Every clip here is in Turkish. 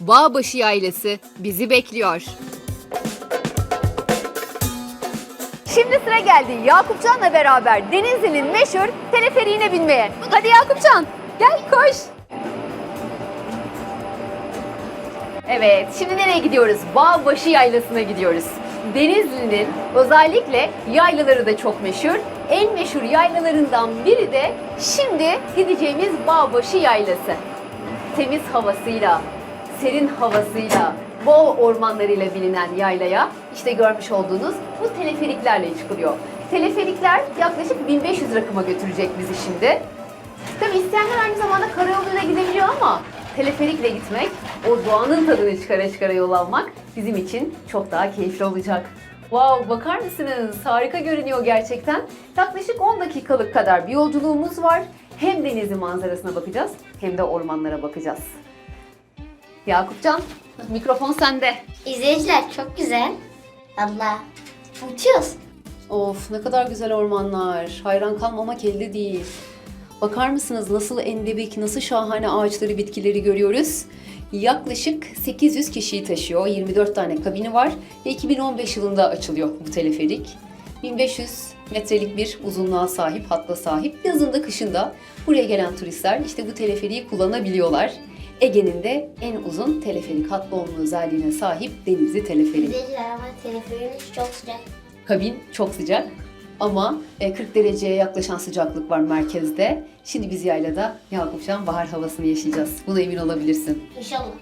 Bağbaşı Yaylası bizi bekliyor. Şimdi sıra geldi Yakupcan'la beraber Denizli'nin meşhur teleferiğine binmeye. Hadi Yakupcan gel koş. Evet, şimdi nereye gidiyoruz? Bağbaşı Yaylası'na gidiyoruz. Denizli'nin özellikle yaylaları da çok meşhur. En meşhur yaylalarından biri de şimdi gideceğimiz Bağbaşı Yaylası. Temiz havasıyla, serin havasıyla, bol ormanlarıyla bilinen yaylaya işte görmüş olduğunuz bu teleferiklerle çıkılıyor. Teleferikler yaklaşık 1500 rakıma götürecek bizi şimdi. Tabii isteyenler aynı zamanda karayoluyla gidebiliyor ama teleferikle gitmek, o doğanın tadını çıkara çıkara yol almak bizim için çok daha keyifli olacak. Wow, bakar mısınız? Harika görünüyor gerçekten. Yaklaşık 10 dakikalık kadar bir yolculuğumuz var. Hem denizin manzarasına bakacağız hem de ormanlara bakacağız. Yakupcan, mikrofon sende. İzleyiciler çok güzel. Abla uçuyoruz. Of ne kadar güzel ormanlar. Hayran kalmamak elde değil. Bakar mısınız nasıl endebik, nasıl şahane ağaçları, bitkileri görüyoruz. Yaklaşık 800 kişiyi taşıyor. 24 tane kabini var ve 2015 yılında açılıyor bu teleferik. 1500 metrelik bir uzunluğa sahip, hatta sahip. Yazında kışında buraya gelen turistler işte bu teleferiği kullanabiliyorlar. Ege'nin de en uzun teleferik hattı olma özelliğine sahip Denizli Teleferiği. İzleyiciler ama teleferiniz çok sıcak. Kabin çok sıcak ama e, 40 dereceye yaklaşan sıcaklık var merkezde. Şimdi biz yaylada Yakupcan bahar havasını yaşayacağız. Buna emin olabilirsin. İnşallah.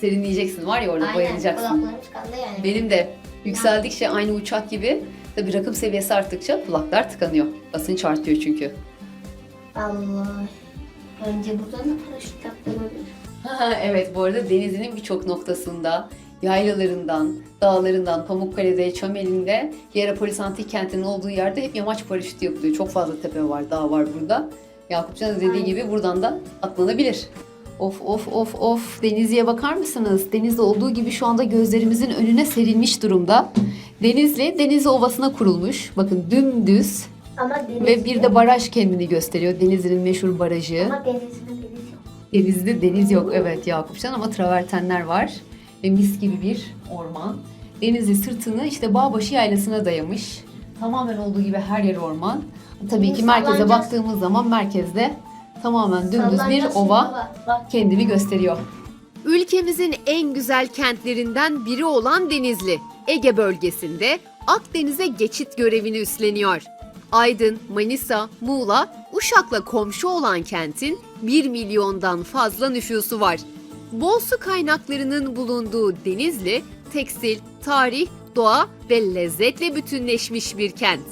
Serinleyeceksin var ya orada Aynen. bayılacaksın. Yani. Benim de yükseldikçe aynı uçak gibi tabii rakım seviyesi arttıkça kulaklar tıkanıyor. Basınç artıyor çünkü. Allah. Önce buradan da paraşüt yaptırabilir. evet bu arada denizinin birçok noktasında yaylalarından, dağlarından, Pamukkale'de, Çömel'inde, Hierapolis Antik Kenti'nin olduğu yerde hep yamaç paraşütü yapılıyor. Çok fazla tepe var, dağ var burada. Yakupcan da dediği Aynen. gibi buradan da atlanabilir. Of of of of Denizli'ye bakar mısınız? Denizli olduğu gibi şu anda gözlerimizin önüne serilmiş durumda. Denizli, Denizli Ovası'na kurulmuş. Bakın dümdüz Ama deniz ve bir de baraj kendini gösteriyor. Denizli'nin meşhur barajı. Ama denizde deniz yok. Denizde deniz yok evet Yakupcan ama travertenler var ve mis gibi bir orman. Denizli sırtını işte Bağbaşı Yaylası'na dayamış. Tamamen olduğu gibi her yer orman. Tabii ki merkeze Sallanacağız. baktığımız zaman merkezde tamamen dümdüz bir Sallanacağız ova şimdi bak, Bak. kendini gösteriyor. Ülkemizin en güzel kentlerinden biri olan Denizli, Ege bölgesinde Akdeniz'e geçit görevini üstleniyor. Aydın, Manisa, Muğla, Uşak'la komşu olan kentin 1 milyondan fazla nüfusu var. Bol su kaynaklarının bulunduğu Denizli, tekstil, tarih, doğa ve lezzetle bütünleşmiş bir kent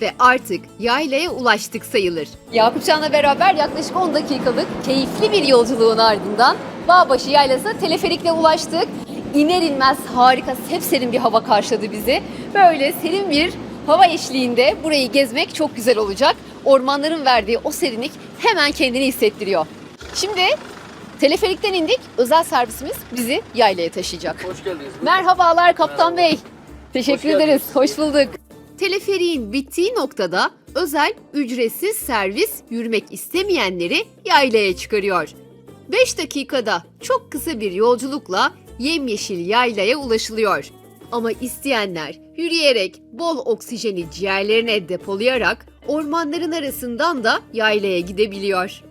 ve artık yaylaya ulaştık sayılır. Yakupcan'la beraber yaklaşık 10 dakikalık keyifli bir yolculuğun ardından Bağbaşı Yaylası teleferikle ulaştık. İner inmez harika, sepserin bir hava karşıladı bizi. Böyle serin bir hava eşliğinde burayı gezmek çok güzel olacak. Ormanların verdiği o serinlik hemen kendini hissettiriyor. Şimdi teleferikten indik. Özel servisimiz bizi yaylaya taşıyacak. Hoş geldiniz. Merhabalar Kaptan Bey. Teşekkür Hoş ederiz. geldiniz. Hoş bulduk. Teleferiğin bittiği noktada özel ücretsiz servis yürümek istemeyenleri yaylaya çıkarıyor. 5 dakikada çok kısa bir yolculukla yemyeşil yaylaya ulaşılıyor. Ama isteyenler yürüyerek bol oksijeni ciğerlerine depolayarak ormanların arasından da yaylaya gidebiliyor.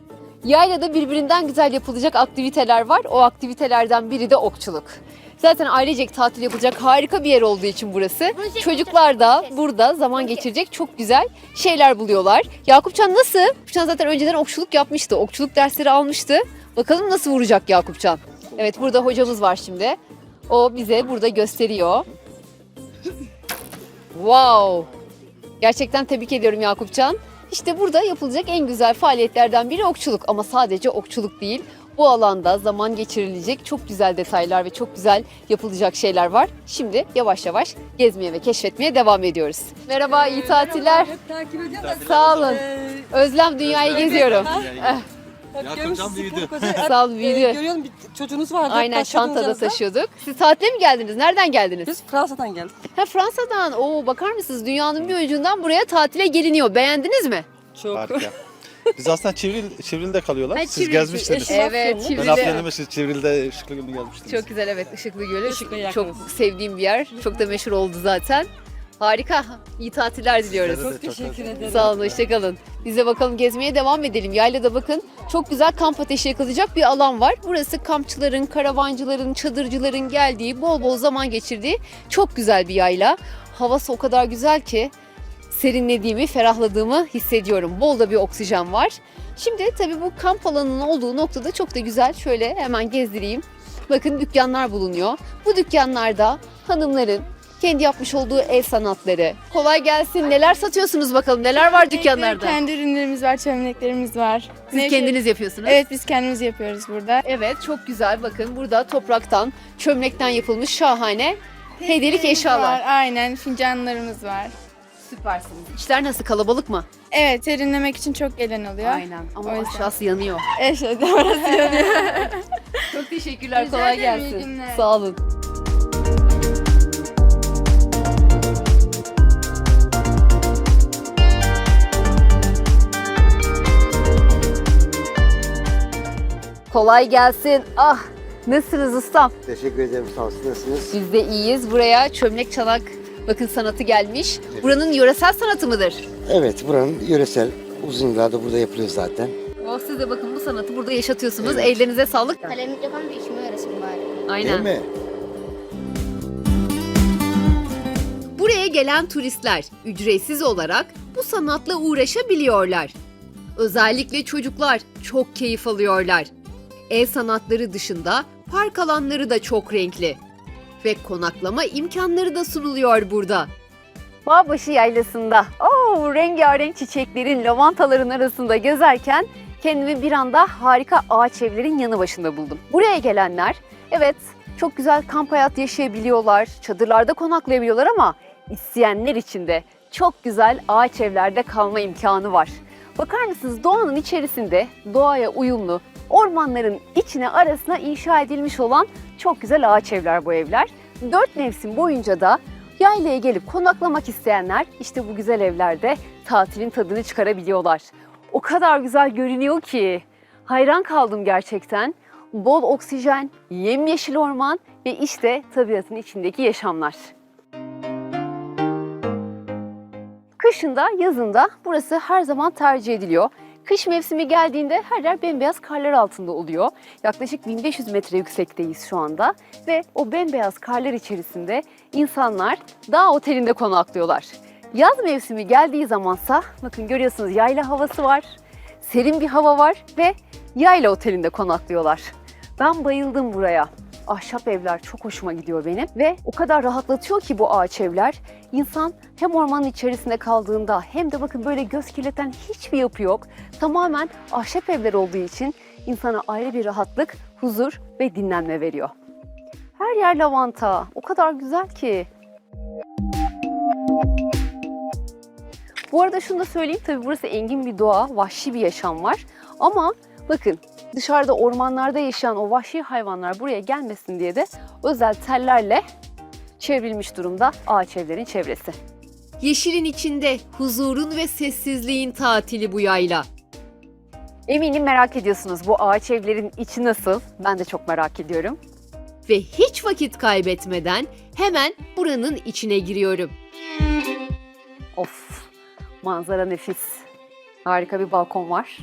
Yaylada birbirinden güzel yapılacak aktiviteler var. O aktivitelerden biri de okçuluk. Zaten ailecek tatil yapılacak harika bir yer olduğu için burası. Çocuklar da burada zaman geçirecek çok güzel şeyler buluyorlar. Yakupcan nasıl? Yakupcan zaten önceden okçuluk yapmıştı. Okçuluk dersleri almıştı. Bakalım nasıl vuracak Yakupcan. Evet burada hocamız var şimdi. O bize burada gösteriyor. Wow! Gerçekten tebrik ediyorum Yakupcan. İşte burada yapılacak en güzel faaliyetlerden biri okçuluk ama sadece okçuluk değil. Bu alanda zaman geçirilecek çok güzel detaylar ve çok güzel yapılacak şeyler var. Şimdi yavaş yavaş gezmeye ve keşfetmeye devam ediyoruz. Merhaba, iyi tatiller. Hep takip ediyorum. Sağ olun. Özlem dünyayı geziyorum. Görüyorum sizi büyüdü. ol, e, büyüdü. görüyorum bir çocuğunuz vardı. Aynen çantada taşıyorduk. Siz tatile mi geldiniz? Nereden geldiniz? Biz Fransa'dan geldik. Ha Fransa'dan. Oo bakar mısınız? Dünyanın bir ucundan buraya tatile geliniyor. Beğendiniz mi? Çok. Harika. Biz aslında Çivril, Çivril'de kalıyorlar. Ha, Siz Çivril, gezmiştiniz. Evet, Ben Ben Çivril'de. Afyon'da siz Çivril'de Işıklıgül'de gelmiştiniz. Çok güzel evet Işıklı Gölü. Işıklı çok sevdiğim bir yer. Çok da meşhur oldu zaten. Harika. İyi tatiller diliyoruz. Çok teşekkür ederim. Sağ olun, hoşçakalın. Biz de bakalım gezmeye devam edelim. Yaylada bakın çok güzel kamp ateşi yakılacak bir alan var. Burası kampçıların, karavancıların, çadırcıların geldiği, bol bol zaman geçirdiği çok güzel bir yayla. Havası o kadar güzel ki serinlediğimi, ferahladığımı hissediyorum. Bol da bir oksijen var. Şimdi tabii bu kamp alanının olduğu noktada çok da güzel. Şöyle hemen gezdireyim. Bakın dükkanlar bulunuyor. Bu dükkanlarda hanımların kendi yapmış olduğu el sanatları. Kolay gelsin. Neler satıyorsunuz bakalım? Neler var dükkanlarda? Kendi ürünlerimiz var, çömleklerimiz var. Siz Nevşehir- kendiniz yapıyorsunuz. Evet biz kendimiz yapıyoruz burada. Evet çok güzel. Bakın burada topraktan, çömlekten yapılmış şahane hediyelik eşyalar. Var, aynen fincanlarımız var. Süpersiniz. İşler nasıl? Kalabalık mı? Evet serinlemek için çok gelen oluyor. Aynen. Ama O yüzden. aşağısı yanıyor. Evet orası yanıyor. Çok teşekkürler. Rica Kolay ederim, iyi gelsin. günler. Sağ olun. Kolay gelsin. Ah nasılsınız ustam? Teşekkür ederim sağ olsun. Nasılsınız? Biz de iyiyiz. Buraya çömlek çalak bakın sanatı gelmiş. Buranın yöresel sanatı mıdır? Evet buranın yöresel uzun yıllardır burada yapılıyor zaten. Oh, siz de bakın bu sanatı burada yaşatıyorsunuz. Ellerinize sağlık. Kalem mikrofon da işime yarasın bari. Aynen. Değil mi? Buraya gelen turistler ücretsiz olarak bu sanatla uğraşabiliyorlar. Özellikle çocuklar çok keyif alıyorlar. El sanatları dışında park alanları da çok renkli. Ve konaklama imkanları da sunuluyor burada. Bağbaşı Yaylası'nda oo, rengarenk çiçeklerin, lavantaların arasında gezerken kendimi bir anda harika ağaç evlerin yanı başında buldum. Buraya gelenler evet çok güzel kamp hayatı yaşayabiliyorlar, çadırlarda konaklayabiliyorlar ama isteyenler için de çok güzel ağaç evlerde kalma imkanı var. Bakar mısınız doğanın içerisinde doğaya uyumlu, ormanların içine arasına inşa edilmiş olan çok güzel ağaç evler bu evler. Dört mevsim boyunca da yaylaya gelip konaklamak isteyenler işte bu güzel evlerde tatilin tadını çıkarabiliyorlar. O kadar güzel görünüyor ki hayran kaldım gerçekten. Bol oksijen, yemyeşil orman ve işte tabiatın içindeki yaşamlar. Kışında, yazında burası her zaman tercih ediliyor. Kış mevsimi geldiğinde her yer bembeyaz karlar altında oluyor. Yaklaşık 1500 metre yüksekteyiz şu anda ve o bembeyaz karlar içerisinde insanlar dağ otelinde konaklıyorlar. Yaz mevsimi geldiği zamansa bakın görüyorsunuz yayla havası var, serin bir hava var ve yayla otelinde konaklıyorlar. Ben bayıldım buraya. Ahşap evler çok hoşuma gidiyor benim ve o kadar rahatlatıyor ki bu ağaç evler. İnsan hem ormanın içerisinde kaldığında hem de bakın böyle göz kirleten hiçbir yapı yok. Tamamen ahşap evler olduğu için insana ayrı bir rahatlık, huzur ve dinlenme veriyor. Her yer lavanta. O kadar güzel ki. Bu arada şunu da söyleyeyim tabii burası engin bir doğa, vahşi bir yaşam var. Ama bakın dışarıda ormanlarda yaşayan o vahşi hayvanlar buraya gelmesin diye de özel tellerle çevrilmiş durumda ağaç evlerin çevresi. Yeşilin içinde huzurun ve sessizliğin tatili bu yayla. Eminim merak ediyorsunuz bu ağaç evlerin içi nasıl? Ben de çok merak ediyorum. Ve hiç vakit kaybetmeden hemen buranın içine giriyorum. Of, manzara nefis. Harika bir balkon var.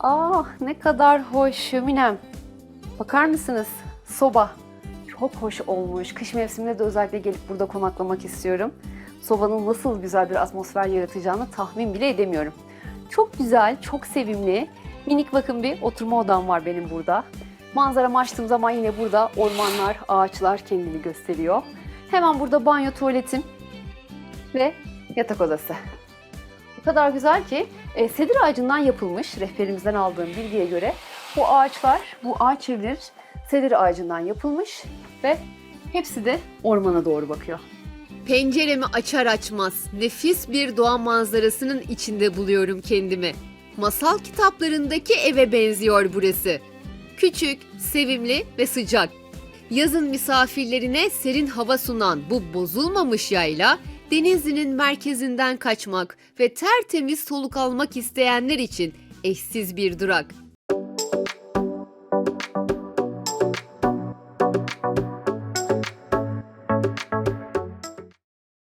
Ah ne kadar hoş şöminem. Bakar mısınız? Soba. Çok hoş olmuş. Kış mevsiminde de özellikle gelip burada konaklamak istiyorum. Sobanın nasıl güzel bir atmosfer yaratacağını tahmin bile edemiyorum. Çok güzel, çok sevimli. Minik bakın bir oturma odam var benim burada. Manzaramı açtığım zaman yine burada ormanlar, ağaçlar kendini gösteriyor. Hemen burada banyo, tuvaletim ve yatak odası. O kadar güzel ki e, sedir ağacından yapılmış rehberimizden aldığım bilgiye göre bu ağaçlar, bu ağaç evler sedir ağacından yapılmış ve hepsi de ormana doğru bakıyor. Penceremi açar açmaz nefis bir doğa manzarasının içinde buluyorum kendimi. Masal kitaplarındaki eve benziyor burası. Küçük, sevimli ve sıcak. Yazın misafirlerine serin hava sunan bu bozulmamış yayla Denizli'nin merkezinden kaçmak ve tertemiz soluk almak isteyenler için eşsiz bir durak.